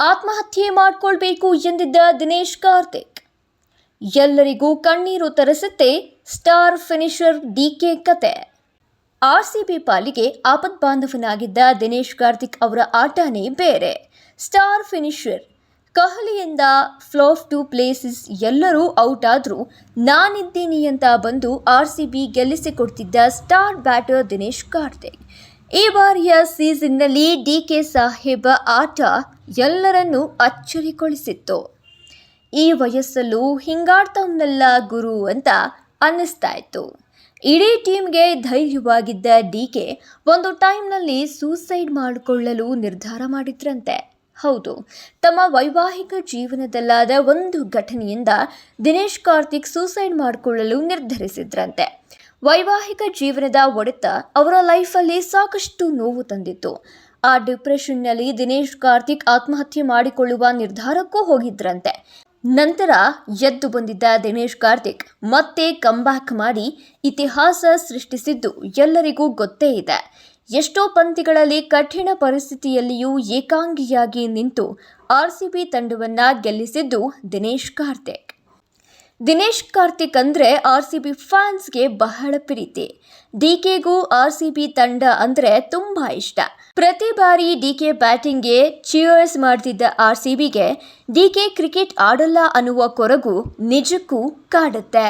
ಆತ್ಮಹತ್ಯೆ ಮಾಡಿಕೊಳ್ಬೇಕು ಎಂದಿದ್ದ ದಿನೇಶ್ ಕಾರ್ತಿಕ್. ಎಲ್ಲರಿಗೂ ಕಣ್ಣೀರು ತರಿಸುತ್ತೆ ಸ್ಟಾರ್ ಫಿನಿಷರ್ ಡಿ ಕೆ ಕತೆ. ಆರ್ಸಿಬಿ ಪಾಲಿಗೆ ಆಪತ್ ಬಾಂಧವನಾಗಿದ್ದ ದಿನೇಶ್ ಕಾರ್ತಿಕ್ ಅವರ ಆಟನೇ ಬೇರೆ. ಸ್ಟಾರ್ ಫಿನಿಷರ್ ಕೊಹ್ಲಿಯಿಂದ ಫ್ಲೋಫ್ ಟು ಪ್ಲೇಸಸ್ ಎಲ್ಲರೂ ಔಟ್ ಆದರೂ ನಾನಿದ್ದೀನಿ ಅಂತ ಬಂದು ಆರ್ ಸಿ ಬಿ ಗೆಲ್ಲಿಸಿಕೊಡ್ತಿದ್ದ ಸ್ಟಾರ್ ಬ್ಯಾಟರ್ ದಿನೇಶ್ ಕಾರ್ತಿಕ್. ಈ ಬಾರಿಯ ಸೀಸನ್ನಲ್ಲಿ ಡಿ ಕೆ ಸಾಹೇಬ ಆಟ ಎಲ್ಲರನ್ನೂ ಅಚ್ಚರಿಗೊಳಿಸಿತ್ತು. ಈ ವಯಸ್ಸಲ್ಲೂ ಹಿಂಗಾಡ್ತವನ್ನೆಲ್ಲ ಗುರು ಅಂತ ಅನ್ನಿಸ್ತಾ ಇತ್ತು. ಇಡೀ ಟೀಮ್ಗೆ ಧೈರ್ಯವಾಗಿದ್ದ ಡಿ ಕೆ ಒಂದು ಟೈಮ್ನಲ್ಲಿ ಸೂಸೈಡ್ ಮಾಡಿಕೊಳ್ಳಲು ನಿರ್ಧಾರ ಮಾಡಿದ್ರಂತೆ. ಹೌದು, ತಮ್ಮ ವೈವಾಹಿಕ ಜೀವನದಲ್ಲಾದ ಒಂದು ಘಟನೆಯಿಂದ ದಿನೇಶ್ ಕಾರ್ತಿಕ್ ಸೂಸೈಡ್ ಮಾಡಿಕೊಳ್ಳಲು ನಿರ್ಧರಿಸಿದ್ರಂತೆ. ವೈವಾಹಿಕ ಜೀವನದ ಒಡೆತ ಅವರ ಲೈಫಲ್ಲಿ ಸಾಕಷ್ಟು ನೋವು ತಂದಿತ್ತು. ಆ ಡಿಪ್ರೆಷನ್ನಲ್ಲಿ ದಿನೇಶ್ ಕಾರ್ತಿಕ್ ಆತ್ಮಹತ್ಯೆ ಮಾಡಿಕೊಳ್ಳುವ ನಿರ್ಧಾರಕ್ಕೂ ಹೋಗಿದ್ರಂತೆ. ನಂತರ ಎದ್ದು ಬಂದಿದ್ದ ದಿನೇಶ್ ಕಾರ್ತಿಕ್ ಮತ್ತೆ ಕಂಬ್ಯಾಕ್ ಮಾಡಿ ಇತಿಹಾಸ ಸೃಷ್ಟಿಸಿದ್ದು ಎಲ್ಲರಿಗೂ ಗೊತ್ತೇ ಇದೆ. ಎಷ್ಟೋ ಪಂದ್ಯಗಳಲ್ಲಿ ಕಠಿಣ ಪರಿಸ್ಥಿತಿಯಲ್ಲಿಯೂ ಏಕಾಂಗಿಯಾಗಿ ನಿಂತು ಆರ್ಸಿಬಿ ತಂಡವನ್ನ ಗೆಲ್ಲಿಸಿದ್ದು ದಿನೇಶ್ ಕಾರ್ತಿಕ್. ದಿನೇಶ್ ಕಾರ್ತಿಕ್ ಅಂದರೆ ಆರ್ ಸಿ ಬಿ ಫ್ಯಾನ್ಸ್ಗೆ ಬಹಳ ಪ್ರೀತಿ. ಡಿ ಕೆಗೂ ಆರ್ ಸಿ ಬಿ ತಂಡ ಅಂದರೆ ತುಂಬ ಇಷ್ಟ. ಪ್ರತಿ ಬಾರಿ ಡಿ ಕೆ ಬ್ಯಾಟಿಂಗ್ಗೆ ಚಿಯರ್ಸ್ ಮಾಡ್ತಿದ್ದ ಆರ್ ಸಿ ಬಿಗೆ ಡಿ ಕೆ ಕ್ರಿಕೆಟ್ ಆಡಲ್ಲ ಅನ್ನುವ ಕೊರಗು ನಿಜಕ್ಕೂ ಕಾಡುತ್ತೆ.